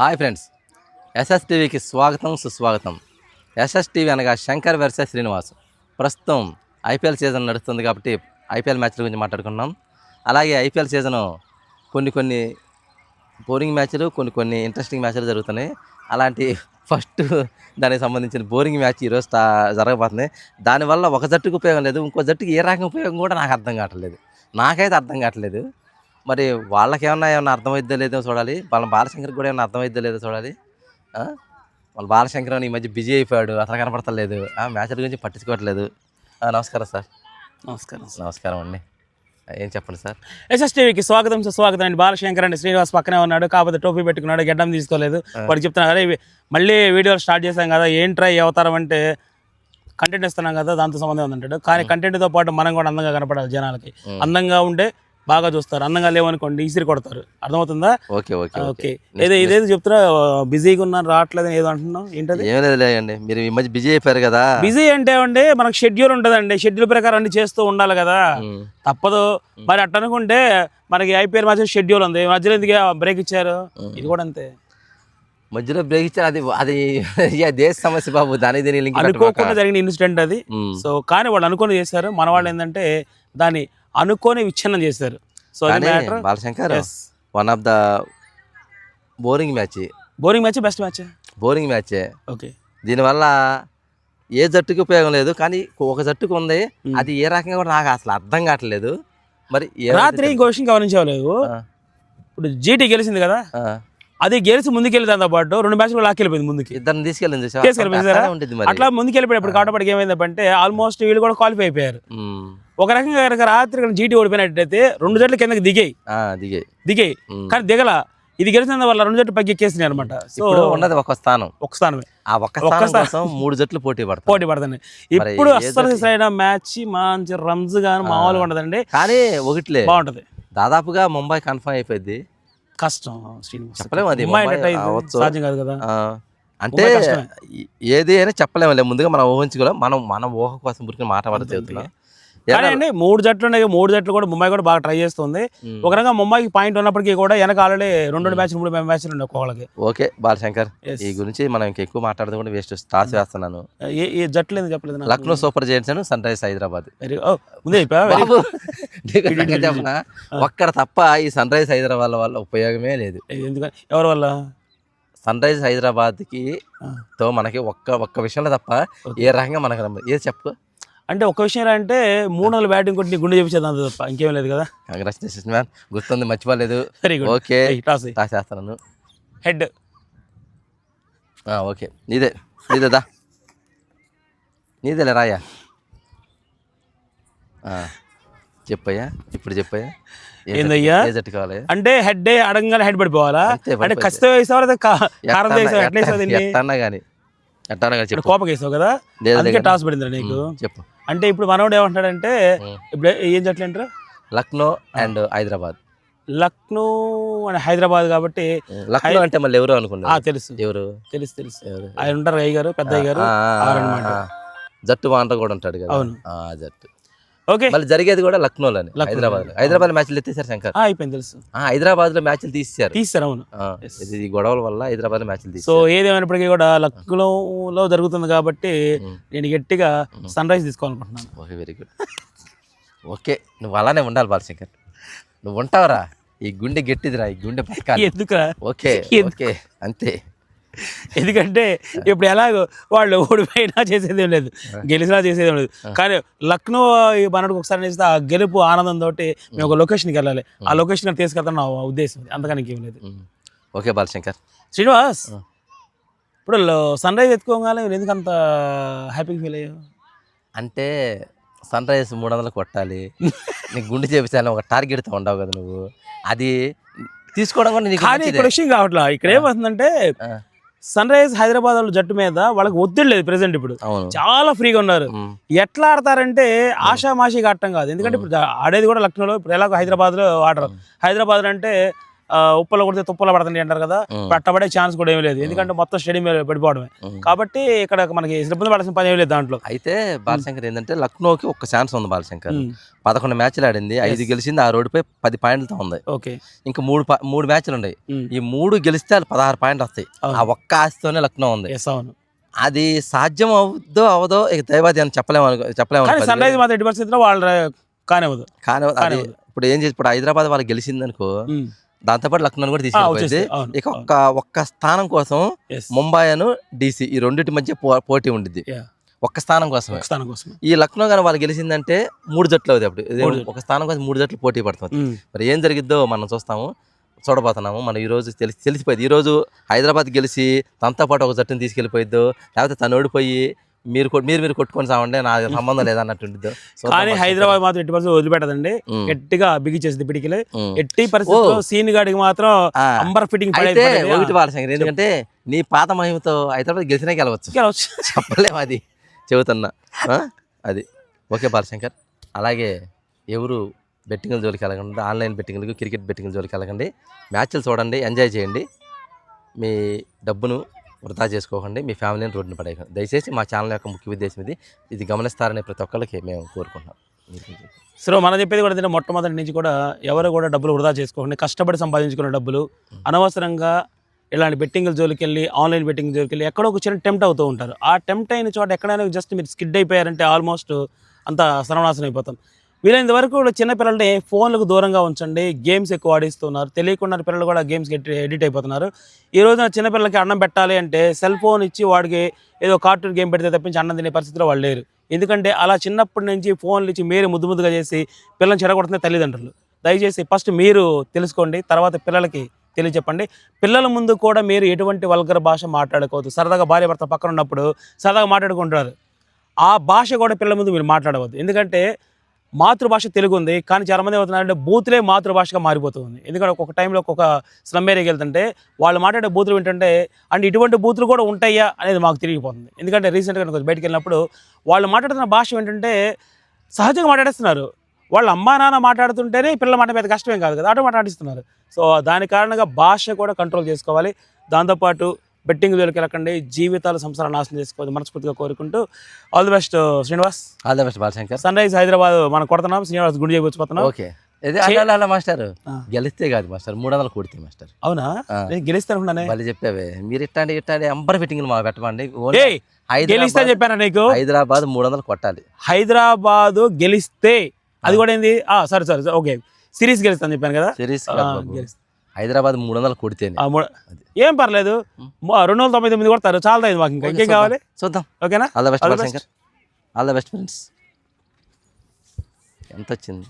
Hi friends. SS టీవీకి స్వాగతం సుస్వాగతం. ఎస్ఎస్ టీవీ అనగా శంకర్ వర్సెస్ శ్రీనివాస్. ప్రస్తుతం ఐపీఎల్ సీజన్ నడుస్తుంది కాబట్టి ఐపీఎల్ మ్యాచ్ల గురించి మాట్లాడుకున్నాం అలాగే ఐపీఎల్ సీజను కొన్ని కొన్ని బోరింగ్ మ్యాచ్లు కొన్ని కొన్ని ఇంట్రెస్టింగ్ మ్యాచ్లు జరుగుతున్నాయి. అలాంటి ఫస్ట్ దానికి సంబంధించిన బోరింగ్ మ్యాచ్ ఈరోజు స్టా జరగబోతుంది. దానివల్ల ఒక జట్టుకు ఉపయోగం లేదు ఇంకో జట్టుకి ఏ రకం ఉపయోగం కూడా నాకు అర్థం కావట్లేదు. నాకైతే అర్థం కావట్లేదు. మరి వాళ్ళకి ఏమన్నా ఏమన్నా అర్థమైద్దో లేదో చూడాలి. వాళ్ళ బాలశంకర్ కూడా ఏమన్నా అర్థమైద్దో లేదో చూడాలి? వాళ్ళ బాలశంకర్ అని ఈ మధ్య బిజీ అయిపోయాడు అసలు కనపడతలేదు. ఆ మ్యాచ్ల గురించి పట్టించుకోవట్లేదు. నమస్కారం సార్. నమస్కారం నమస్కారం అండి. ఏం చెప్పండి సార్? ఎస్ఎస్టీవీకి స్వాగతం సుస్వాగతం అండి. బాలశంకర్ అండి శ్రీనివాస్ పక్కనే ఉన్నాడు కాకపోతే టోపీ పెట్టుకున్నాడు గడ్డం తీసుకోలేదు. వాడు చెప్తున్నారు అరే ఇవి మళ్ళీ వీడియోలు స్టార్ట్ చేశాం కదా ఏంట్రా ఈ అవతారం అంటే కంటెంట్ ఇస్తున్నాం కదా దాంతో సంబంధం ఉందంటాడు. కానీ కంటెంట్తో పాటు మనం కూడా అందంగా కనపడాలి జనాలకి. అందంగా ఉండే బాగా చూస్తారు అందంగా లేవనుకోండి ఈసిరి కొడతారు. అర్థమవుతుందా? Okay okay okay. ఏదో ఇదేదో చెప్తున్నా బిజీగా ఉన్నాను రావట్లేదు ఏదో అంటున్నావు ఏంటది? ఏం మీరు ఈ మధ్య బిజీ అయిపోయారు కదా. బిజీ అంటే అండి మనకు షెడ్యూల్ ఉంటుందండి షెడ్యూల్ ప్రకారం అన్ని చేస్తూ ఉండాలి కదా. తప్పదు. మరి అట్ట అనుకుంటే మనకి ఐపీఎల్ మ్యాచ్ షెడ్యూల్ ఉంది మధ్యలో ఎందుకు బ్రేక్ ఇచ్చారు? ఇది కూడా అంతే. మధ్యలో బ్రేక్ ఇచ్చారు అది అది దేశ సమస్య బాబు దాని దీని అనుకోకుండా జరిగిన ఇన్సిడెంట్ అది. సో కానీ వాళ్ళు అనుకొని చేశారు. మన వాళ్ళు ఏంటంటే దాన్ని అనుకోని విచ్ఛిన్నం చేశారు. So Balashankar one of the boring match boring match best match boring మ్యాచే okay దీనివల్ల ఏ జట్టుకి ఉపయోగం లేదు కానీ ఒక జట్టుకు ఉంది. అది ఏ రకంగా కూడా నాకు అసలు అర్థం కావట్లేదు. మరి ఏ రాత్రి ఇంకో విషయం గమనించలేదు ఆ, ఇప్పుడు జీటీ గెలిచింది కదా. అది గెలిచి ముందుకెళ్ళి దాంతో పాటు రెండు మ్యాచ్లు లాక్కెళ్ళిపోయింది ముందుకి. ఇద్దరిని తీసుకెళ్ళింది? తీసుకెళ్ళిపోయింది అట్లా ముందుకెళ్ళిపోయినప్పుడు కాటపడికి ఏమైందంటే ఆల్మోస్ట్ వీళ్ళు కూడా క్వాలిఫై అయిపోయారు. ఉమ్. ఒక రకంగా కనుక రాత్రి కనుక జీటీ ఓడిపోయినట్టయితే రెండు జట్లు కిందకి దిగాయి. దిగాయి. ఉమ్. కానీ దిగల. ఇది గెలిచిన వల్ల రెండు జట్లు పైకి ఎక్కేసినాయి అనమాట సో ఇప్పుడు ఉన్నది ఒక స్థానం. ఒక స్థానమే. ఆ ఒక్క స్థానం కోసం మూడు జట్లు పోటీ పడతాయి. పోటీ పడుతున్నాయి ఇప్పుడు అస్సలు మ్యాచ్ మంచి రమ్స్ గాని మామూలుగా ఉండదండి. కానీ ఒకటిలే. బాగుంటది. దాదాపుగా ముంబై కన్ఫర్మ్ అయిపోయింది. కష్టం. శ్రీనివాస్. చెప్పలేము అది. సాధ్యం కాదు కదా. అంటే ఏది అయినా చెప్పలేములే. ముందుగా మనం ఊహించుకోలేం. మనం మన ఊహ కోసం పురికి మాట పడి చెబుతున్నాం కానీ అండి మూడు జట్లు ఉన్నాయి మూడు జట్లు కూడా ముంబై కూడా బాగా ట్రై చేస్తుంది. ఒక రకంగా ముంబైకి పాయింట్ ఉన్నప్పటికీ కూడా వెనక ఆల్రెడీ రెండు మ్యాచ్లు మూడు మ్యాచ్లు ఉన్నాయి ఒక్కొక్కళ్ళకి ఓకే బాలశంకర్. ఈ గురించి మనం ఇంకా ఎక్కువ మాట్లాడదు కూడా వేస్ట్ టాస్ వేస్తున్నాను. ఏ జట్లు ఎందుకు చెప్పలేదు? లక్నో సూపర్ జైంట్స్ అను సన్ రైజ్ హైదరాబాద్. ముందే చెప్పనా? ఒక్కడ తప్ప ఈ సన్ రైజ్ హైదరాబాద్ వల్ల ఉపయోగమే లేదు. ఎందుకని? ఎవరి వల్ల? సన్ రైజ్ హైదరాబాద్కి ఆ. తో మనకి ఒక్క ఒక్క విషయంలో తప్ప ఏ రకంగా మనకు ఏది చెప్పు? అంటే ఒక విషయం అంటే మూడు వందల బ్యాటింగ్ కొట్టి నీ గుండె చెప్పేది అంత తప్ప ఇంకేం లేదు కదా? కంగ్రాచులేషన్స్ మ్యాన్ గుర్తుంది మర్చిపోలేదు. Very good okay toss toss చేస్తున్నాను హెడ్ ఆ, ఓకే నీదే నీదేదా నీదేలే రాయా. చెప్పయ్యా ఇప్పుడు చెప్పయ్యా. ఏందయ్యా? అంటే హెడ్ అడగంగానే హెడ్ పడిపోవాలా? అంటే. ఖచ్చితంగా వేసావా లేదా కారం వేసావు ఎట్లా వేసావు ఎట్టన్నా- కానీ ఎట్టన్నా కానీ అంటే చెప్పు. కోపకి వేసావు కదా? అందుకే. టాస్ పడిందిరా నీకు. చెప్పు. అంటే ఇప్పుడు మనోడు ఏమంటాడంటే. ఇప్పుడు ఏం జట్లు అంటారు లక్నో అండ్ హైదరాబాద్. లక్నో అండ్ హైదరాబాద్ కాబట్టి లక్నో అంటే మళ్ళీ ఎవరు అనుకున్నారు? తెలుసు. ఎవరు? తెలుసు తెలుసు. ఎవరు? ఆయన ఉంటారు అయ్య గారు పెద్ద అయ్య గారు. జట్టు వాంటర్ కూడా ఉంటాడు కదా? అవును. ఆ జట్టు. ఓకే. మళ్ళీ జరిగేది కూడా లక్నోలోనే లక్నో. హైదరాబాద్ హైదరాబాద్ మ్యాచ్లు ఎత్తేసారు శంకర్. ఆ, అయిపోయింది తెలుసు. ఆ, హైదరాబాద్లో మ్యాచ్లు తీసేశారు. తీస్తారు అవును. ఇది ఈ గొడవల వల్ల హైదరాబాద్ మ్యాచ్లు సో ఏదేమైనప్పటికీ కూడా లక్నోలో జరుగుతుంది కాబట్టి. నేను గట్టిగా sun rise తీసుకోవాలనుకుంటున్నాను. Okay very good. Okay నువ్వు అలానే ఉండాలి బాలశంకర్ నువ్వు ఉంటావురా. ఈ గుండె గట్టిదిరా ఈ గుండె బతకాలి ఎందుకురా? ఓకే ఎందుకు? ఓకే అంతే. ఎందుకంటే ఇప్పుడు ఎలాగో వాళ్ళు ఓడిపోయినా చేసేది ఏం లేదు. గెలిచినా చేసేది ఏం లేదు. కానీ లక్నో ఈ మనకు ఒకసారి నేస్తే ఆ గెలుపు ఆనందం తోటి మేము ఒక లొకేషన్కి వెళ్ళాలి. ఆ లొకేషన్ తీసుకెళ్తాను నా ఉద్దేశం అంతకని ఇంకేం లేదు. ఓకే బాలశంకర్. శ్రీనివాస్. ఇప్పుడు సన్ రైజ్ ఎత్తుకోగానే మీరు ఎందుకు అంత హ్యాపీగా ఫీల్ అయ్యావు అంటే సన్ రైజ్ మూడు వందలు కొట్టాలి. నీకు గుండె చేపించాలి ఒక టార్గెట్తో ఉండవు కదా నువ్వు. అది తీసుకోవడం కూడా నీకు కానీ. ఇక్కడ విషయం కావట్లా. ఇక్కడ ఏమవుతుందంటే సన్ రైజ్ హైదరాబాద్ వాళ్ళ జట్టు మీద వాళ్ళకి ఒత్తిడి లేదు ప్రెసెంట్ ఇప్పుడు. చాలా ఫ్రీగా ఉన్నారు. ఎట్లా ఆడతారంటే ఆషామాషిగా ఆడటం కాదు. ఎందుకంటే ఇప్పుడు ఆడేది కూడా లక్నోలో ఇప్పుడు ఎలాగో హైదరాబాద్లో ఆడరు. హైదరాబాద్ అంటే ఉప్పలో కొడితే తుప్పలో పడుతుంది అంటారు కదా ఇప్పుడు అట్టబడే ఛాన్స్ కూడా ఏమీ లేదు. ఎందుకంటే మొత్తం స్టేడియం పడిపోవడమే. కాబట్టి ఇక్కడ మనకి ఇబ్బంది పడాల్సిన పని ఏమీ లేదు దాంట్లో. అయితే బాలశంకర్ ఏంటంటే లక్నోకి ఒక్క ఛాన్స్ ఉంది బాలశంకర్. పదకొండు మ్యాచ్లు ఆడింది ఐదు గెలిచింది ఆ రోడ్డుపై పది పాయింట్లతో ఉంది. ఓకే. ఇంకా మూడు మూడు మ్యాచ్లు ఉన్నాయి. ఈ మూడు గెలిస్తే వాళ్ళు పదహారు పాయింట్లు వస్తాయి. ఆ ఒక్క ఆశతోనే లక్నో ఉంది. అది సాధ్యం అవుద్దో అవదో ఇక దైవాది అని చెప్పలేము చెప్పలేము కానీ అనుకో. సన్ రైజ్ మాత్రం ఎట్టి పరిస్థితుల్లో వాళ్ళు కానివ్వదు. కానివ్వదు. ఇప్పుడు ఏం చేసి ఇప్పుడు హైదరాబాద్ వాళ్ళు గెలిచింది అనుకో ఉమ్. దాంతోపాటు లక్నో కూడా తీసుకెళ్ళిపోయింది. ఇక ఒక్క ఒక్క స్థానం కోసం ముంబై అను డీసీ ఈ రెండింటి మధ్య పో- పోటీ ఉండిద్ది. ఒక్క స్థానం కోసమే. స్థానం కోసం ఈ లక్నో కానీ వాళ్ళు గెలిచిందంటే మూడు జట్లు అవుతాయి అప్పుడు. ఒక స్థానం కోసం మూడు జట్లు పోటీ పడుతుంది. ఉమ్. మరి ఏం జరిగిద్దో మనం చూస్తాము. చూడబోతున్నాము. మనం ఈ రోజు తెలిసి తెలిసిపోయింది. ఈ రోజు హైదరాబాద్ గెలిచి తనతో పాటు ఒక జట్టుని తీసుకెళ్ళిపోయిద్దో లేకపోతే తను ఓడిపోయి మీరు మీరు మీరు కొట్టుకొని సామంటే నా సంబంధం లేదన్నట్టు కానీ. హైదరాబాద్ మాత్రం ఎట్టి పరిస్థితుల్లో వదిలిపెట్టదండి. గట్టిగా బిగిచేసింది పిడికిలే. ఎట్టి పరిస్థితుల్లో సీన్ గాడికి మాత్రం అంబర్ ఫిట్టింగ్ అయితే ఒకటి బాలశంకర్ ఎందుకంటే నీ పాత మహిమతో హైదరాబాద్ గెలిచినా గెలవచ్చు. చెప్పలేము అది. చెబుతున్నా? అది. ఓకే బాలశంకర్. అలాగే ఎవరు బెట్టింగ్ల జోలికి వెళ్ళకండి ఆన్లైన్ బెట్టింగ్లకు క్రికెట్ బెట్టింగ్ల జోలికి వెళ్ళకండి. మ్యాచ్లు చూడండి ఎంజాయ్ చేయండి. మీ డబ్బును వృధా చేసుకోకండి. మీ ఫ్యామిలీని రోడ్డున పడేయకండి. దయచేసి మా ఛానల్ యొక్క ముఖ్య ఉద్దేశం ఇది. ఇది గమనిస్తారని ప్రతి ఒక్కరికి మేము కోరుకుంటున్నాం. సో మనం చెప్పేది కూడా ఏంటంటే మొట్టమొదటి నుంచి కూడా ఎవరు కూడా డబ్బులు వృధా చేసుకోండి కష్టపడి సంపాదించుకున్న డబ్బులు అనవసరంగా ఇలాంటి బెట్టింగ్ల జోలికి వెళ్ళి ఆన్లైన్ బెట్టింగ్ జోలికి వెళ్ళి ఎక్కడో ఒక చిన్న టెంప్ట్ అవుతూ ఉంటారు. ఆ టెంప్ట్ అయిన చోట ఎక్కడైనా జస్ట్ మీరు స్కిడ్ అయిపోయారంటే ఆల్మోస్ట్ అంత సర్వనాశనం అయిపోతాం. వీలైనంత వరకు కూడా ఫోన్లకు దూరంగా ఉంచండి. గేమ్స్ ఎక్కువ ఆడిస్తున్నారు. తెలియకుండా పిల్లలు కూడా గేమ్స్కి ఎడిట్ అయిపోతున్నారు. ఈ రోజున చిన్నపిల్లలకి అన్నం పెట్టాలి అంటే సెల్ ఫోన్ ఇచ్చి వాడికి ఏదో కార్టూన్ గేమ్ పెడితే తప్పించి అన్నం తినే పరిస్థితిలో వాళ్ళు లేరు. ఎందుకంటే అలా చిన్నప్పటి నుంచి ఫోన్లు ఇచ్చి మీరు ముద్దు ముద్దుగా చేసి పిల్లల్ని చెడగొడుతున్న తల్లిదండ్రులు. దయచేసి ఫస్ట్ మీరు తెలుసుకోండి. తర్వాత పిల్లలకి తెలియచెప్పండి. పిల్లల ముందు కూడా మీరు ఎటువంటి వల్గర్ భాష మాట్లాడుకోవద్దు సరదాగా భార్య భర్త పక్కన ఉన్నప్పుడు సరదాగా మాట్లాడుకుంటారు ఆ భాష కూడా పిల్లల ముందు మీరు మాట్లాడవద్దు. ఎందుకంటే మాతృభాష తెలుగు ఉంది కానీ చాలా మంది ఏమవుతున్నారంటే బూతులే మాతృభాషగా మారిపోతుంది. ఎందుకంటే ఒక్కొక్క టైంలో ఒక్కొక్క స్లమ్ ఏరియాకి వెళ్తుంటే వాళ్ళు మాట్లాడే బూతులు వింటుంటే అండ్ ఇటువంటి బూతులు కూడా ఉంటాయా? అనేది మాకు తిరిగిపోతుంది. ఎందుకంటే రీసెంట్గా కొంచెం బయటికి వెళ్ళినప్పుడు వాళ్ళు మాట్లాడుతున్న భాష ఏంటంటే సహజంగా మాట్లాడేస్తున్నారు. వాళ్ళ అమ్మా నాన్న మాట్లాడుతుంటేనే పిల్లల మాట పెద్ద కష్టమేం కాదు కదా అటు మాట్లాడిస్తున్నారు. సో దాని కారణంగా భాష కూడా కంట్రోల్ చేసుకోవాలి. దాంతోపాటు బెట్టింగ్ జోలికి వెళ్ళకండి. జీవితాలు సంసారాలు నాశనం చేసుకోవాలి మనస్ఫూర్తిగా కోరుకుంటూ all the best Srinivas. All the best Balashankar. Sun rise Hyderabad మనం కొడుతున్నాం. శ్రీనివాస్ గుడి చేయబోతున్నాం ఓకే. అలా మాస్టర్. గెలిస్తే కాదు మాస్టర్. మూడు వందలు కొడితే మాస్టర్. అవునా. నేను గెలుస్తాను అనుకున్నానే వాళ్ళు చెప్పావే. మీరు ఇట్లాంటి ఇట్లాంటి అంబర్ ఫిట్టింగ్ మా పెట్టమండి. గెలిస్తా చెప్పాను నీకు? హైదరాబాద్ మూడు వందలు కొట్టాలి. హైదరాబాద్ గెలిస్తే. అది కూడా ఏంది? ఆ సరే సరే ఓకే. సిరీస్ గెలుస్తాను చెప్పాను కదా? సిరీస్ ఆ, కాదు బాబు. గెలుస్తా. హైదరాబాద్ మూడు వందలు అది. ఏం పర్లేదు. రెండు వందల తొంభై తొమ్మిది కొడతారు చాలా మాకు ఇంకా? ఇంకేం కావాలి? చూద్దాం ఓకేనా? All the best all the best friends ఎంత వచ్చింది